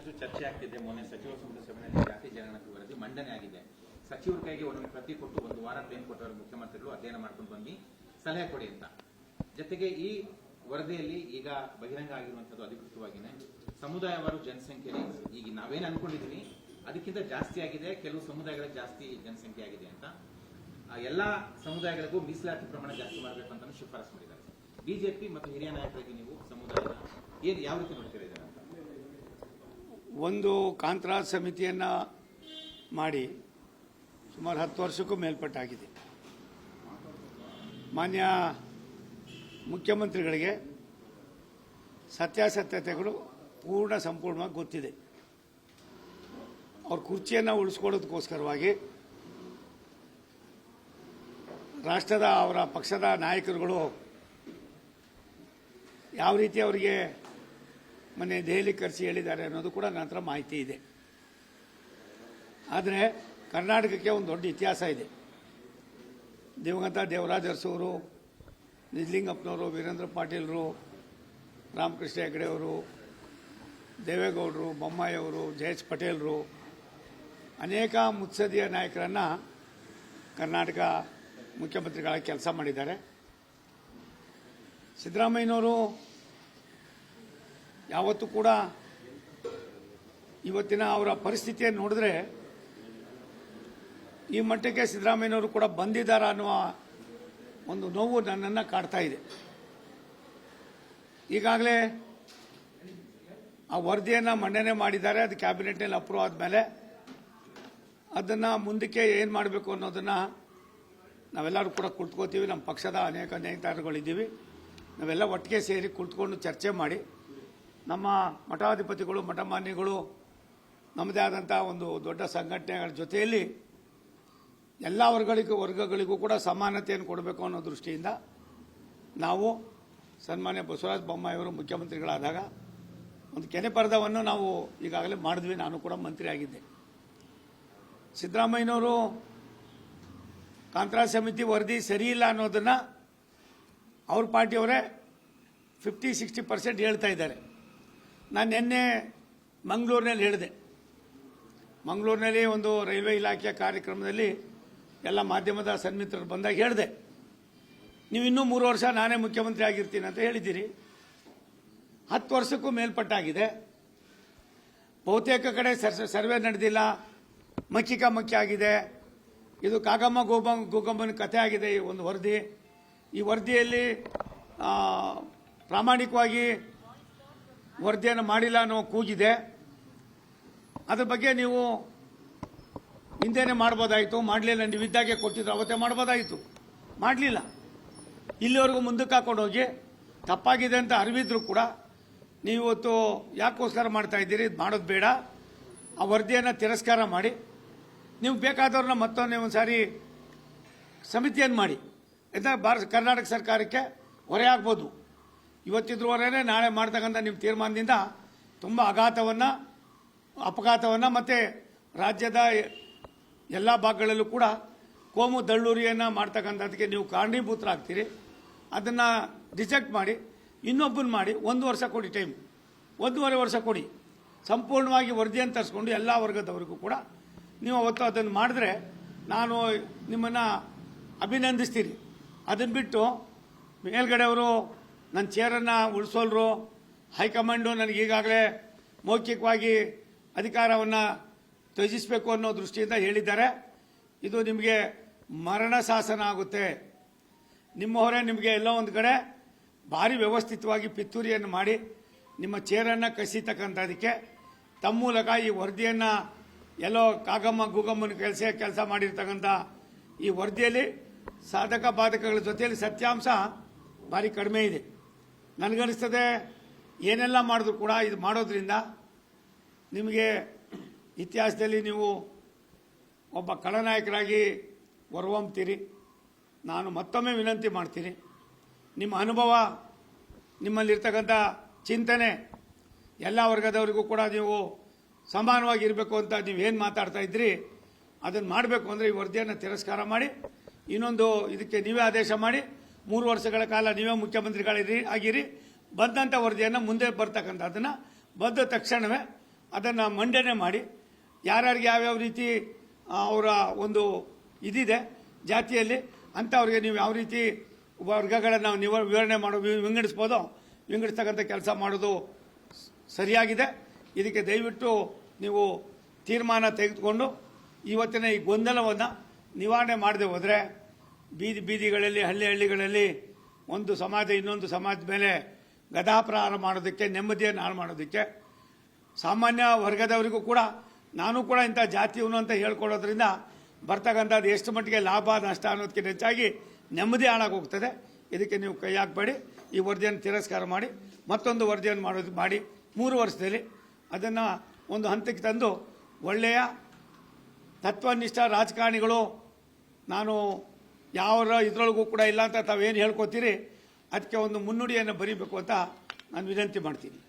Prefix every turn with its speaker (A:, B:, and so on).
A: ಸಾಕಷ್ಟು ಚರ್ಚೆ ಆಗ್ತಿದೆ ಮೊನ್ನೆ ಸಚಿವ ಸಂಪುಟ ಸಭೆಯಲ್ಲಿ ಜಾತಿ ಜನಗಣತಿ ವರದಿ ಮಂಡನೆ ಆಗಿದೆ. ಸಚಿವರ ಕೈಗೆ ಒಂದು ಪ್ರತಿ ಕೊಟ್ಟು ಒಂದು ವಾರ ಟೈಮ್ ಕೊಟ್ಟವರು ಮುಖ್ಯಮಂತ್ರಿಗಳು, ಅಧ್ಯಯನ ಮಾಡ್ಕೊಂಡು ಬಂದು ಸಲಹೆ ಕೊಡಿ ಅಂತ. ಜೊತೆಗೆ ಈ ವರದಿಯಲ್ಲಿ ಈಗ ಬಹಿರಂಗ ಆಗಿರುವಂತದ್ದು ಅಧಿಕೃತವಾಗಿನೇ ಸಮುದಾಯವಾರು ಜನಸಂಖ್ಯೆ ಈಗ ನಾವೇನು ಅನ್ಕೊಂಡಿದೀವಿ, ಅದಕ್ಕಿಂತ ಜಾಸ್ತಿ ಆಗಿದೆ, ಕೆಲವು ಸಮುದಾಯಗಳಿಗೆ ಜಾಸ್ತಿ ಜನಸಂಖ್ಯೆ ಆಗಿದೆ ಅಂತ. ಎಲ್ಲಾ ಸಮುದಾಯಗಳಿಗೂ ಮೀಸಲಾತಿ ಪ್ರಮಾಣ ಜಾಸ್ತಿ ಮಾಡಬೇಕು ಅಂತ ಶಿಫಾರಸು ಮಾಡಿದ್ದಾರೆ. ಬಿಜೆಪಿ ಮತ್ತು ಹಿರಿಯ ನಾಯಕರಿಗೆ ನೀವು ಸಮುದಾಯ ಏನ್ ಯಾವ ರೀತಿ ನೋಡ್ತೀರಾ ಇದನ್ನ?
B: ಒಂದು ಕಾಂತರಾಜ್ ಸಮಿತಿಯನ್ನು ಮಾಡಿ ಸುಮಾರು ಹತ್ತು ವರ್ಷಕ್ಕೂ ಮೇಲ್ಪಟ್ಟಾಗಿದೆ. ಮಾನ್ಯ ಮುಖ್ಯಮಂತ್ರಿಗಳಿಗೆ ಸತ್ಯಾಸತ್ಯತೆಗಳು ಪೂರ್ಣ ಸಂಪೂರ್ಣವಾಗಿ ಗೊತ್ತಿದೆ. ಅವ್ರ ಕುರ್ಚಿಯನ್ನು ಉಳಿಸ್ಕೊಳ್ಳೋದಕ್ಕೋಸ್ಕರವಾಗಿ ರಾಷ್ಟ್ರದ ಅವರ ಪಕ್ಷದ ನಾಯಕರುಗಳು ಯಾವ ರೀತಿ ಅವರಿಗೆ ಮೊನ್ನೆ ದೆಹಲಿ ಕರೆಸಿ ಹೇಳಿದ್ದಾರೆ ಅನ್ನೋದು ಕೂಡ ನನ್ನ ಹತ್ರ ಮಾಹಿತಿ ಇದೆ. ಆದರೆ ಕರ್ನಾಟಕಕ್ಕೆ ಒಂದು ದೊಡ್ಡ ಇತಿಹಾಸ ಇದೆ. ದಿವಂಗತ ದೇವರಾಜ ನಿಜಲಿಂಗಪ್ಪನವರು, ವೀರೇಂದ್ರ ಪಾಟೀಲರು, ರಾಮಕೃಷ್ಣ ಹೆಗಡೆಯವರು ದೇವೇಗೌಡರು ಬೊಮ್ಮಾಯಿಯವರು ಜಯೇಶ್ ಪಟೇಲರು, ಅನೇಕ ಮುತ್ಸದಿಯ ನಾಯಕರನ್ನು ಕರ್ನಾಟಕ ಮುಖ್ಯಮಂತ್ರಿಗಳಾಗಿ ಕೆಲಸ ಮಾಡಿದ್ದಾರೆ. ಸಿದ್ದರಾಮಯ್ಯನವರು ಯಾವತ್ತೂ ಕೂಡ ಇವತ್ತಿನ ಅವರ ಪರಿಸ್ಥಿತಿಯನ್ನು ನೋಡಿದ್ರೆ ಈ ಮಟ್ಟಕ್ಕೆ ಸಿದ್ದರಾಮಯ್ಯನವರು ಕೂಡ ಬಂದಿದ್ದಾರೆ ಅನ್ನುವ ಒಂದು ನೋವು ನನ್ನನ್ನು ಕಾಡ್ತಾ ಇದೆ. ಈಗಾಗಲೇ ಆ ವರದಿಯನ್ನು ಮಂಡನೆ ಮಾಡಿದ್ದಾರೆ, ಅದು ಕ್ಯಾಬಿನೆಟ್ನಲ್ಲಿ ಅಪ್ರೂವ್ ಆದಮೇಲೆ. ಅದನ್ನು ಮುಂದಕ್ಕೆ ಏನು ಮಾಡಬೇಕು ಅನ್ನೋದನ್ನು ನಾವೆಲ್ಲರೂ ಕೂಡ ಕುಳಿತ್ಕೋತೀವಿ. ನಮ್ಮ ಪಕ್ಷದ ಅನೇಕ ನೇತಾರಗಳಿದ್ದೀವಿ. ನಾವೆಲ್ಲ ಒಟ್ಟಿಗೆ ಸೇರಿ ಕುಳಿತುಕೊಂಡು ಚರ್ಚೆ ಮಾಡಿ ನಮ್ಮ ಮಠಾಧಿಪತಿಗಳು, ಮಠಮಾನ್ಯಗಳು, ನಮ್ಮದೇ ಆದಂಥ ಒಂದು ದೊಡ್ಡ ಸಂಘಟನೆಗಳ ಜೊತೆಯಲ್ಲಿ ಎಲ್ಲ ವರ್ಗಗಳಿಗೂ ವರ್ಗಗಳಿಗೂ ಕೂಡ ಸಮಾನತೆಯನ್ನು ಕೊಡಬೇಕು ಅನ್ನೋ ದೃಷ್ಟಿಯಿಂದ ನಾವು ಸನ್ಮಾನ್ಯ ಬಸವರಾಜ ಬೊಮ್ಮಾಯಿಯವರು ಮುಖ್ಯಮಂತ್ರಿಗಳಾದಾಗ ಒಂದು ಕೆನೆಪರದವನ್ನು ನಾವು ಈಗಾಗಲೇ ಮಾಡಿದ್ವಿ. ನಾನು ಕೂಡ ಮಂತ್ರಿ ಆಗಿದ್ದೆ. ಸಿದ್ದರಾಮಯ್ಯನವರು ಕಾಂತ್ರಾ ಸಮಿತಿ ವರದಿ ಸರಿ ಇಲ್ಲ ಅನ್ನೋದನ್ನ ಅವ್ರ ಪಾರ್ಟಿಯವರೇ ಫಿಫ್ಟಿ ಸಿಕ್ಸ್ಟಿ ಪರ್ಸೆಂಟ್ ಹೇಳ್ತಾ ಇದ್ದಾರೆ. ನಾನು ನಿನ್ನೆ ಮಂಗಳೂರಿನಲ್ಲಿ ಹೇಳಿದೆ. ಮಂಗಳೂರಿನಲ್ಲಿ ಒಂದು ರೈಲ್ವೆ ಇಲಾಖೆಯ ಕಾರ್ಯಕ್ರಮದಲ್ಲಿ ಎಲ್ಲ ಮಾಧ್ಯಮದ ಸನ್ಮಿತ್ರರು ಬಂದಾಗ ಹೇಳಿದೆ. ನೀವು ಇನ್ನೂ ಮೂರು ವರ್ಷ ನಾನೇ ಮುಖ್ಯಮಂತ್ರಿ ಆಗಿರ್ತೀನಿ ಅಂತ ಹೇಳಿದ್ದೀರಿ. ಹತ್ತು ವರ್ಷಕ್ಕೂ ಮೇಲ್ಪಟ್ಟಾಗಿದೆ. ಬಹುತೇಕ ಕಡೆ ಸರ್- ಸರ್ವೆ ನಡೆದಿಲ್ಲ. ಮಕ್ಕಿಕ ಮಕ್ಕಿ ಆಗಿದೆ. ಇದು ಕಾಗಮ್ಮ ಗೋಬಂ ಗೋಗಮ್ಮನ ಕಥೆ ಆಗಿದೆ ಈ ಒಂದು ವರದಿ. ಈ ವರದಿಯಲ್ಲಿ ಪ್ರಾಮಾಣಿಕವಾಗಿ ವರದಿಯನ್ನು ಮಾಡಿಲ್ಲ ಅನ್ನೋ ಕೂಗಿದೆ. ಅದ್ರ ಬಗ್ಗೆ ನೀವು ಹಿಂದೆನೆ ಮಾಡ್ಬೋದಾಯಿತು. ಮಾಡಲಿಲ್ಲ, ನೀವು ಇದ್ದಾಗೆ ಕೊಟ್ಟಿದ್ರು, ಅವತ್ತೇ ಮಾಡ್ಬೋದಾಯಿತು. ಮಾಡಲಿಲ್ಲ. ಇಲ್ಲಿವರೆಗೂ ಮುಂದಕ್ಕೆ ಹಾಕೊಂಡು ಹೋಗಿ, ತಪ್ಪಾಗಿದೆ ಅಂತ ಅರಿವಿದ್ರು ಕೂಡ ನೀವು ಇವತ್ತು ಯಾಕೋಸ್ಕರ ಮಾಡ್ತಾ ಇದ್ದೀರಿ? ಇದು ಮಾಡೋದು ಬೇಡ. ಆ ವರದಿಯನ್ನು ತಿರಸ್ಕಾರ ಮಾಡಿ. ನೀವು ಬೇಕಾದವ್ರನ್ನ ಮತ್ತೊಮ್ಮೆ ಒಂದು ಸಾರಿ ಸಮಿತಿಯನ್ನು ಮಾಡಿ. ಯಾಕಂದ್ರೆ ಭಾರತ, ಕರ್ನಾಟಕ ಸರ್ಕಾರಕ್ಕೆ ಹೊರೆ ಆಗ್ಬೋದು. ಇವತ್ತಿದ್ರವರೆಗೆ ನಾಳೆ ಮಾಡ್ತಕ್ಕಂಥ ನಿಮ್ಮ ತೀರ್ಮಾನದಿಂದ ತುಂಬ ಆಘಾತವನ್ನು ಅಪಘಾತವನ್ನು ಮತ್ತು ರಾಜ್ಯದ ಎಲ್ಲ ಭಾಗಗಳಲ್ಲೂ ಕೂಡ ಕೋಮು ದಳ್ಳೂರಿಯನ್ನು ಮಾಡ್ತಕ್ಕಂಥದ್ದಕ್ಕೆ ನೀವು ಕಾರಣೀಭೂತರಾಗ್ತೀರಿ. ಅದನ್ನು ರಿಜೆಕ್ಟ್ ಮಾಡಿ, ಇನ್ನೊಬ್ಬನ ಮಾಡಿ ಒಂದು ವರ್ಷ ಕೊಡಿ ಟೈಮ್. ಒಂದೂವರೆ ವರ್ಷ ಕೊಡಿ. ಸಂಪೂರ್ಣವಾಗಿ ವರದಿಯನ್ನು ತರಿಸ್ಕೊಂಡು ಎಲ್ಲ ವರ್ಗದವರಿಗೂ ಕೂಡ ನೀವು ಅವತ್ತು ಅದನ್ನು ಮಾಡಿದ್ರೆ ನಾನು ನಿಮ್ಮನ್ನು ಅಭಿನಂದಿಸ್ತೀನಿ. ಅದನ್ನು ಬಿಟ್ಟು ಮೇಲ್ಗಡೆಯವರು ನನ್ನ ಚೇರನ್ನು ಉಳಿಸೋಲ್ರು, ಹೈಕಮಾಂಡು ನನಗೆ ಈಗಾಗಲೇ ಮೌಖಿಕವಾಗಿ ಅಧಿಕಾರವನ್ನು ತ್ಯಜಿಸಬೇಕು ಅನ್ನೋ ದೃಷ್ಟಿಯಿಂದ ಹೇಳಿದ್ದಾರೆ. ಇದು ನಿಮಗೆ ಮರಣ ಶಾಸನ ಆಗುತ್ತೆ. ನಿಮ್ಮ ಹೊರೆ ನಿಮಗೆ ಎಲ್ಲೋ ಒಂದು ಕಡೆ ಭಾರಿ ವ್ಯವಸ್ಥಿತವಾಗಿ ಪಿತ್ತೂರಿಯನ್ನು ಮಾಡಿ ನಿಮ್ಮ ಚೇರನ್ನು ಕಸಿತಕ್ಕಂಥದಕ್ಕೆ ತಮ್ಮ ಮೂಲಕ ಈ ವರದಿಯನ್ನು ಎಲ್ಲೋ ಕಾಗಮ್ಮ ಗೂಗಮ್ಮನ ಕೆಲಸ ಕೆಲಸ ಮಾಡಿರ್ತಕ್ಕಂಥ ಈ ವರದಿಯಲ್ಲಿ ಸಾಧಕ ಬಾಧಕಗಳ ಜೊತೆಯಲ್ಲಿ ಸತ್ಯಾಂಶ ಭಾರಿ ಕಡಿಮೆ ಇದೆ. ನನಗನ್ನಿಸ್ತದೆ, ಏನೆಲ್ಲ ಮಾಡಿದ್ರು ಕೂಡ ಇದು ಮಾಡೋದ್ರಿಂದ ನಿಮಗೆ ಇತಿಹಾಸದಲ್ಲಿ ನೀವು ಒಬ್ಬ ಖಳನಾಯಕರಾಗಿ ಹೊರಹೊಮ್ತೀರಿ ನಾನು ಮತ್ತೊಮ್ಮೆ ವಿನಂತಿ ಮಾಡ್ತೀನಿ, ನಿಮ್ಮ ಅನುಭವ, ನಿಮ್ಮಲ್ಲಿರ್ತಕ್ಕಂಥ ಚಿಂತನೆ ಎಲ್ಲ ವರ್ಗದವರಿಗೂ ಕೂಡ ನೀವು ಸಮಾನವಾಗಿ ಇರಬೇಕು ಅಂತ ನೀವೇನು ಮಾತಾಡ್ತಾ ಇದ್ರಿ ಅದನ್ನು ಮಾಡಬೇಕು ಅಂದರೆ ಈ ವರದಿಯನ್ನು ತಿರಸ್ಕಾರ ಮಾಡಿ, ಇನ್ನೊಂದು ಇದಕ್ಕೆ ನೀವೇ ಆದೇಶ ಮಾಡಿ. ಮೂರು ವರ್ಷಗಳ ಕಾಲ ನೀವೇ ಮುಖ್ಯಮಂತ್ರಿಗಳಿರಿ ಆಗಿರಿ ಬಂದಂಥ ವರದಿಯನ್ನು ಮುಂದೆ ಬರ್ತಕ್ಕಂಥದ್ದನ್ನು ಬಂದ ತಕ್ಷಣವೇ ಅದನ್ನು ಮಂಡನೆ ಮಾಡಿ, ಯಾರ್ಯಾರಿಗೆ ಯಾವ್ಯಾವ ರೀತಿ ಅವರ ಒಂದು ಇದಿದೆ ಜಾತಿಯಲ್ಲಿ, ಅಂಥವ್ರಿಗೆ ನೀವು ಯಾವ ರೀತಿ ವರ್ಗಗಳನ್ನು ನಿವ ವಿವರಣೆ ಮಾಡೋ ವಿಂಗಡಿಸ್ಬೋದೋ, ವಿಂಗಡಿಸ್ತಕ್ಕಂಥ ಕೆಲಸ ಮಾಡೋದು ಸರಿಯಾಗಿದೆ. ಇದಕ್ಕೆ ದಯವಿಟ್ಟು ನೀವು ತೀರ್ಮಾನ ತೆಗೆದುಕೊಂಡು, ಇವತ್ತಿನ ಈ ಗೊಂದಲವನ್ನು ನಿವಾರಣೆ ಮಾಡದೆ ಹೋದರೆ ಬೀದಿ ಬೀದಿಗಳಲ್ಲಿ, ಹಳ್ಳಿ ಹಳ್ಳಿಗಳಲ್ಲಿ ಒಂದು ಸಮಾಜ, ಇನ್ನೊಂದು ಸಮಾಜದ ಮೇಲೆ ಗದಾಪ್ರಹಾರ ಮಾಡೋದಕ್ಕೆ, ನೆಮ್ಮದಿಯನ್ನು ಹಾಳು ಮಾಡೋದಕ್ಕೆ, ಸಾಮಾನ್ಯ ವರ್ಗದವರಿಗೂ ಕೂಡ, ನಾನು ಕೂಡ ಇಂಥ ಜಾತಿಯವನು ಅಂತ ಹೇಳ್ಕೊಳ್ಳೋದ್ರಿಂದ ಬರ್ತಕ್ಕಂಥದ್ದು ಎಷ್ಟು ಮಟ್ಟಿಗೆ ಲಾಭ, ನಷ್ಟ ಅನ್ನೋದಕ್ಕಿಂತ ಹೆಚ್ಚಾಗಿ ನೆಮ್ಮದಿ ಹಾಳಾಗಿ ಹೋಗ್ತದೆ ಇದಕ್ಕೆ ನೀವು ಕೈ ಹಾಕಬೇಡಿ. ಈ ವರದಿಯನ್ನು ತಿರಸ್ಕಾರ ಮಾಡಿ, ಮತ್ತೊಂದು ವರದಿಯನ್ನು ಮಾಡೋದು ಮಾಡಿ ಮೂರು ವರ್ಷದಲ್ಲಿ. ಅದನ್ನು ಒಂದು ಹಂತಕ್ಕೆ ತಂದು ಒಳ್ಳೆಯ ತತ್ವನಿಷ್ಠ ರಾಜಕಾರಣಿಗಳು, ನಾನು ಯಾವ ಇದರೊಳಗೂ ಕೂಡ ಇಲ್ಲ ಅಂತ ತಾವೇನು ಹೇಳ್ಕೊತೀರಿ? ಅದಕ್ಕೆ ಒಂದು ಮುನ್ನುಡಿಯನ್ನು ಬರೀಬೇಕು ಅಂತ ನಾನು ವಿನಂತಿ ಮಾಡ್ತೀನಿ.